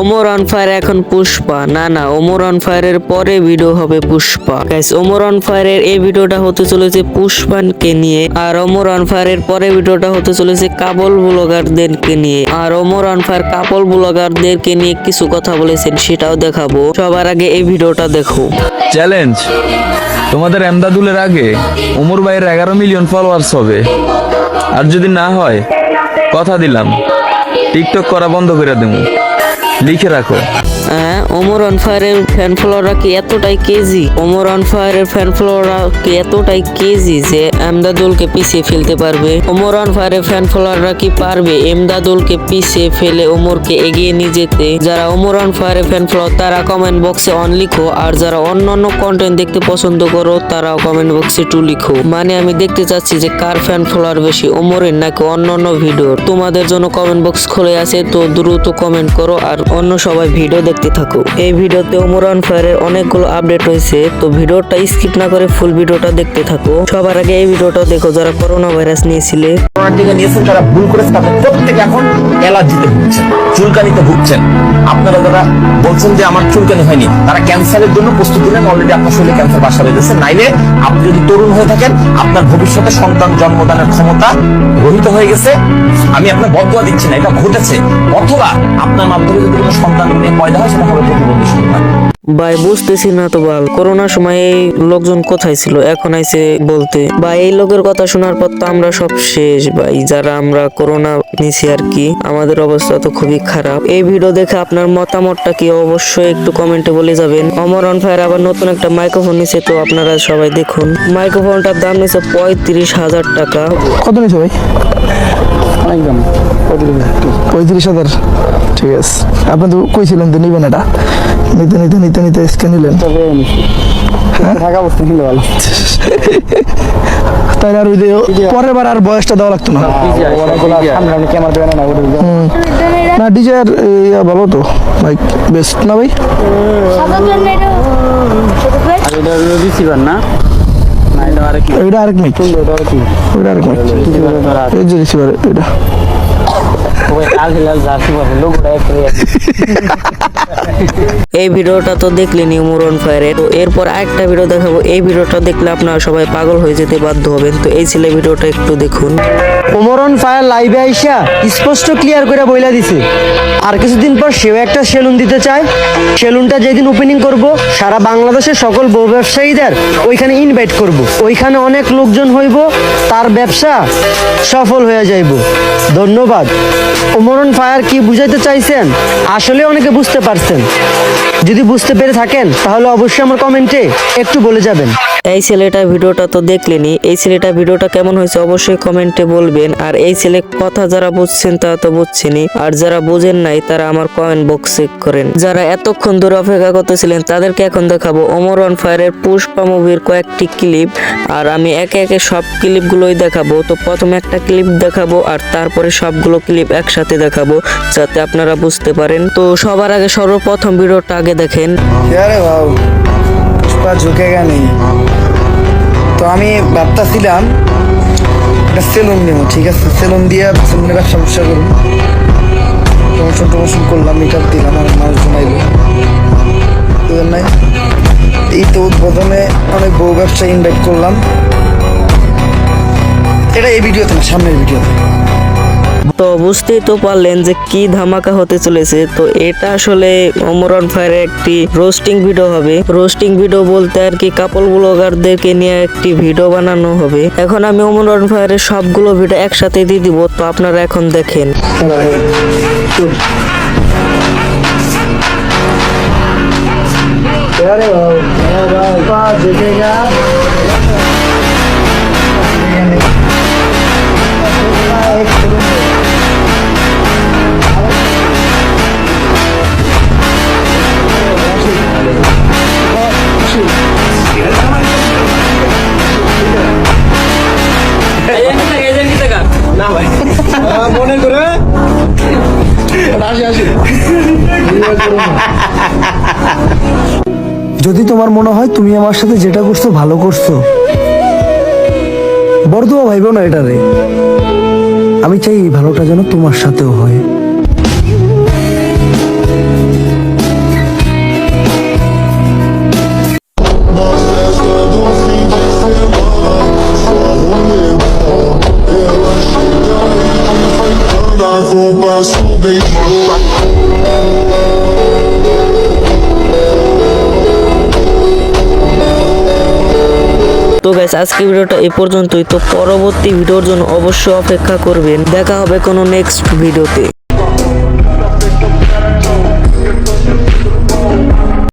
Omar on fire এখন পুষ্পা। না না, ওমর অন ফায়ারের পরে ভিডিও হবে পুষ্পা। গাইস ওমর অন ফায়ারের এই ভিডিওটা হতে চলেছে পুষ্পানকে নিয়ে, আর ওমর অন ফায়ারের পরে ভিডিওটা হতে চলেছে কাবল ব্লগারদেরকে নিয়ে। আর ওমর অন ফায়ার কাপল ব্লগারদেরকে নিয়ে কিছু কথা বলেছেন, সেটাও দেখাবো। সবার আগে এই ভিডিওটা দেখো। চ্যালেঞ্জ তোমাদের এমদাদুলের আগে ওমর ভাইয়ের এগারো মিলিয়ন ফলোয়ার্স হবে। আর যদি না হয়, কথা দিলাম। টিকটক করা বন্ধ করে দেবো। লিখে রাখো। হ্যাঁ ওমর অন ফায়ারের ফ্যান ফলোয়াররা কি এতটাই কেজি ওমর অন ফায়ারের ফ্যান ফলোয়াররা কি এতটাই কেজি যে এমদাদুলকে পিছিয়ে ফেলতে পারবে? ওমর অন ফায়ারের ফ্যান ফলোয়াররা কি পারবে এমদাদুলকে পিছিয়ে ফেলে ওমরকে এগিয়ে নিয়ে যেতে? যারা ওমর অন ফায়ারের ফ্যান ফলোয়ার তারা কমেন্ট বক্সে অন লিখো। আর যারা অন্য অন্য কন্টেন্ট দেখতে পছন্দ করো, তারাও কমেন্ট বক্সে টু লিখো। মানে আমি দেখতে চাচ্ছি যে কার ফ্যান ফলোয়ার বেশি, ওমরের নাকি অন্য অন্য ভিডিও তোমাদের জন্য কমেন্ট বক্স খুলে আছে, তো দ্রুত কমেন্ট করো। আর অন্য সবাই ভিডিও দেখতে থাকো। এই ভিডিওতে ওমর অন ফায়ারের অনেকগুলো আপডেট হয়েছে তো ভিডিওটা স্কিপ না করে ফুল ভিডিওটা দেখতে থাকো। সবার আগে এই ভিডিওটা দেখো, যারা করোনা ভাইরাস নিয়েছিলে। টিকা ভুল করেছে, তাদের প্রত্যেকে এখন অ্যালার্জিতে ভুগছেন, চুলকানিতে ভুগছেন। আপনারা যারা বলছেন যে আমার চুলকানি হয়নি, তারা ক্যান্সারের জন্য নেন অলরেডি আপনার শরীরে ক্যান্সার বাসা বেঁধেছে। নাইলে আপনি যদি তরুণ হয়ে থাকেন, আপনার ভবিষ্যতে সন্তান জন্মদানের ক্ষমতা রহিত হয়ে গেছে। আমি আপনার বদয়া দিচ্ছি না, এটা ঘটেছে। অথবা আপনার মাধ্যমে যদি কোনো সন্তান পয়দা ভাই, বুঝতেছি না তো বাল। করোনার সময় এই লোকজন কোথায় ছিল? এখন আইছে বলতে। বা এই লোকের কথা শোনার পর তো আমরা সব শেষ, ভাই। যারা আমরা করোনা নিছি আর কি, আমাদের অবস্থা তো খুবই খারাপ। এই ভিডিও দেখে আপনার মতামতটা কি? অবশ্যই একটু কমেন্টে বলে যাবেন। অমর অন ফায়ার আবার নতুন একটা মাইক্রোফোন নিছে, তো আপনারা সবাই দেখুন। মাইক্রোফোনটার দাম নিছে পঁয়ত্রিশ হাজার টাকা। কত নিছো ভাই? পঁয়ত্রিশ হাজার। ঠিক আছে। আপনি তো কইছিলেন তো নিবেন এটা। নিতে নিতে নিতে নিতে স্ক্যান নিলেন। কিনলে ভালো। তাই আর ওই যে পরের বার আর বয়সটা দেওয়া লাগতো না। না ভালো তো। লাইক বেস্ট না ভাই? না? এটা আরেক কি? ওইটা আরেক কি? ওইটা আরেক ধরা এই যে রিসিভার এটা। এই ভিডিওটা তো দেখলেনি মুরন ফায়ারে তো এরপর আরেকটা ভিডিও দেখাবো। এই ভিডিওটা দেখলে আপনারা সবাই পাগল হয়ে যেতে বাধ্য হবেন। তো এই ছেলে ভিডিওটা একটু দেখুন। ওমরন ফায়ার লাইভে আইসা স্পষ্ট ক্লিয়ার করে বইলা দিছে। আর কিছুদিন পর সেও একটা সেলুন দিতে চায়। সেলুনটা যেদিন ওপেনিং করব সারা বাংলাদেশের সকল বউ ব্যবসায়ীদের ওইখানে ইনভাইট করব। ওইখানে অনেক লোকজন হইব তার ব্যবসা সফল হয়ে যাইব। ধন্যবাদ। ওমরন ফায়ার কি বুঝাইতে চাইছেন? আসলে অনেকে বুঝতে পারছেন। যদি বুঝতে পেরে থাকেন, তাহলে অবশ্যই আমার কমেন্টে একটু বলে যাবেন। এই ছেলেটা ভিডিওটা তো দেখলেনি। এই ছেলেটা ভিডিওটা কেমন হয়েছে অবশ্যই কমেন্টে বলবেন। আর এই ছেলে কথা যারা বুঝছেন, তারা তো বুঝছেনি আর যারা বোঝেন নাই, তারা আমার কমেন্ট বক্স চেক করেন। যারা এতক্ষণ ধরে অপেক্ষা করতেছিলেন, তাদেরকে এখন দেখাবো অমর অন ফায়ারের পুষ্পা মুভির কয়েকটি ক্লিপ আর আমি একে একে সব ক্লিপগুলোই দেখাবো। তো প্রথমে একটা ক্লিপ দেখাবো, আর তারপরে সবগুলো ক্লিপ একসাথে দেখাবো, যাতে আপনারা বুঝতে পারেন। তো সবার আগে সর্বপ্রথম ভিডিওটা আগে দেখেন। আরে বাবু? পুষ্পা ঝুঁকেগা নেই। তো আমি ভাবতেছিলাম একটা সেলুন নেব, ঠিক আছে? সেলুন দিয়ে সেলুনের ব্যবসা ব্যবসা করুন প্রমোশন টমোশন করলাম মেকআপ দিলাম অনেক মানুষ জমাইল নাই এই তো উদ্বোধনে অনেক বউ ব্যবসা ইনভাইট করলাম। এটা এই ভিডিওতে না, সামনের ভিডিওতে। তো বুঝতেই তো পারলেন যে কি ধামাকা হতে চলেছে তো এটা আসলে অমরন ফায়ারের একটি রোস্টিং ভিডিও হবে রোস্টিং ভিডিও বলতে আর কি কাপল ব্লগারদেরকে নিয়ে একটি ভিডিও বানানো হবে এখন আমি অমরন ফায়ারের সবগুলো ভিডিও একসাথে দিয়ে দিব তো আপনারা এখন দেখেন अरे बाबा देखेगा মনে করে? যদি তোমার মনে হয় তুমি আমার সাথে যেটা করছ ভালো করছ বর্দুয়া ভাইব না এটা রে আমি চাই এই ভালোটা যেন তোমার সাথেও হয়। Paso de তো গাইস আজকে ভিডিওটা এ পর্যন্তই। তো পরবর্তী ভিডিওর জন্য অবশ্যই অপেক্ষা করবেন। দেখা হবে কোনো নেক্সট ভিডিওতে